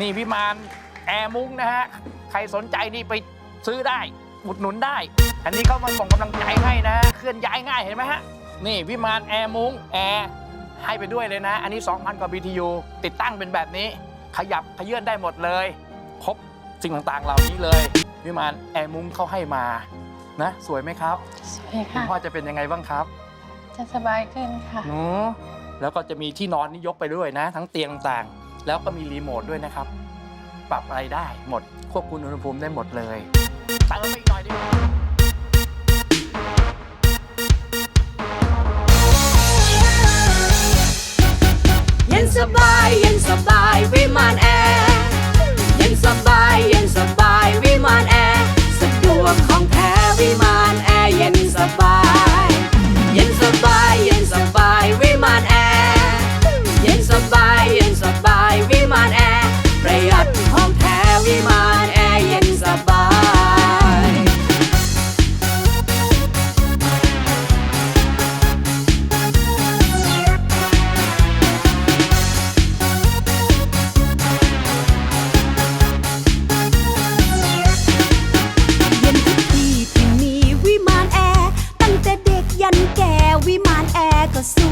นี่วิมานแอร์มุ้งนะฮะ ใครสนใจนี่ไปซื้อได้อุดหนุนได้ อันนี้เขามาส่งกำลังใจให้นะ เคลื่อนย้ายง่ายเห็นไหมฮะ นี่วิมานแอร์มุ้งแอร์ให้ไปด้วยเลยนะ อันนี้ 2,000 กว่า BTU ติดตั้งเป็นแบบนี้ ขยับขยื่นได้หมดเลย ครบสิ่งต่างๆ เหล่านี้เลย วิมานแอร์มุ้งเขาให้มา นะ สวยไหมครับ สวยคุณค่ะ พ่อจะเป็นยังไงบ้างครับจะสบายขึ้นค่ะ หนูแล้วก็จะมีที่นอนนี่ยกไปด้วยนะ ทั้งเตียงต่างๆ แล้วก็มีรีโมทด้วยนะครับ ปรับอะไรได้หมด ควบคุมอุณหภูมิได้หมดเลยเติมไปอีกหน่อยดิเย็นสบายเย็นสบายวิมานแอร์ เย็นสบายเย็นสบายวิมานแอร์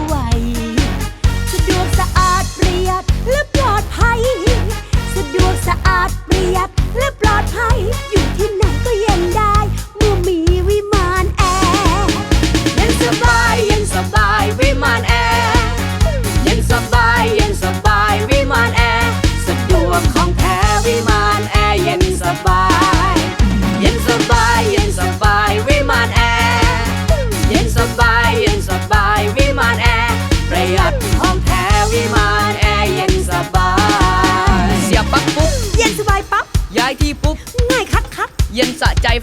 ไวสะดวกสะอาดระหยัด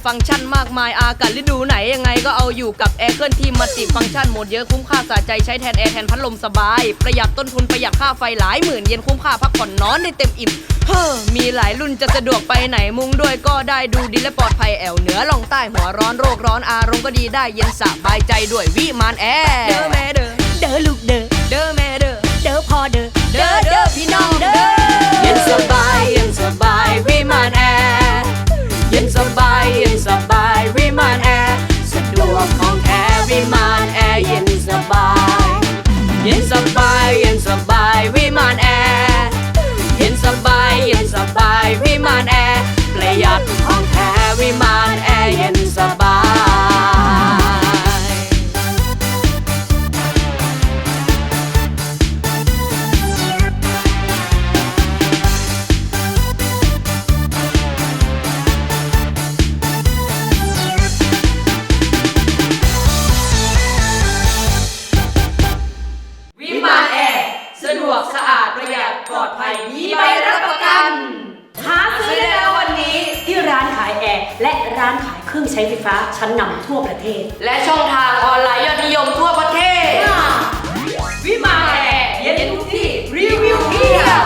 ฟังก์ชันมากมายอากาศฤดูไหนยังไงก็เอาอยู่กับแอร์เคลื่อนที่มัลติฟังก์ชันโหมดเยอะคุ้มค่าสะใจใช้แทนแอร์แทนพัดลมสบาย ประหยัดต้นทุนประหยัดค่าไฟหลายหมื่นเย็นคุ้มค่าพักผ่อนนอนได้เต็มอิ่มเฮ้อมีหลายรุ่นจะสะดวกไปไหนมุงด้วยก็ได้ดูดีและปลอดภัยแอวเหนือลงใต้หัวร้อนโรคร้อนอารมณ์ก็ดีได้เย็นสบายใจด้วยวิมานแอร์เด้อแม่เด้อเด้อลูกเด้อเด้อแม่เด้อเด้อพอเด้อ สบายวิมานแอร์สะดวกสะอาดประหยัดปลอดภัยมีใบรับประกันหาซื้อได้แล้ว และร้านขายเครื่องใช้ไฟฟ้าชั้นนำทั่วประเทศ และช่องทางออนไลน์ยอดนิยมทั่วประเทศ วิมาแลเย็นทุกที่รีวิวเที่ยว